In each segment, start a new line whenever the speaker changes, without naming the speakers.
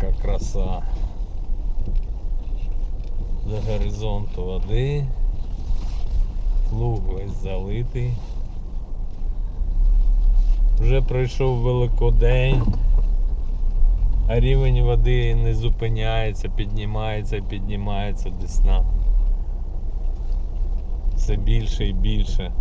яка краса. До горизонту води. Луг весь залитий. Вже пройшов Великодень, а рівень води не зупиняється, піднімається, піднімається десна. Все більше і більше.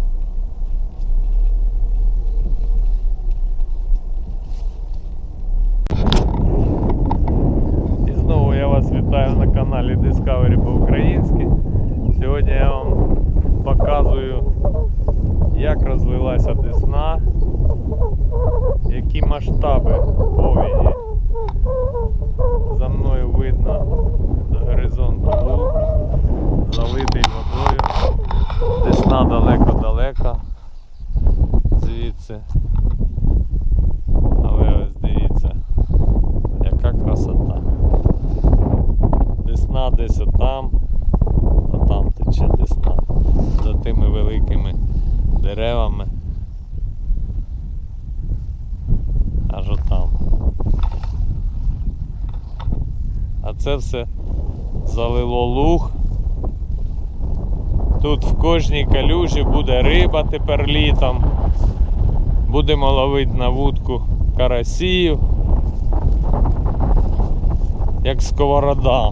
І знову я вас вітаю на каналі Discovery по-українськи. Сьогодні я вам показую, як розлилася Десна, які масштаби повені. За мною видно до горизонту луг, залитий водою. Десна далеко-далеко звідси. Десна десь отам, а там тече десна. За тими великими деревами. Аж отам. А це все залило луг. Тут в кожній калюжі буде риба тепер літом. Будемо ловити на вудку карасів. Як сковорода.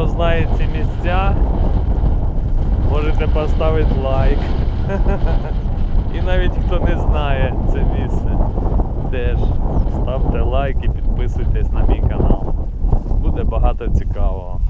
Хто знає ці місця, можете поставити лайк. І навіть хто не знає це місце, теж ставте лайк і підписуйтесь на мій канал. Буде багато цікавого.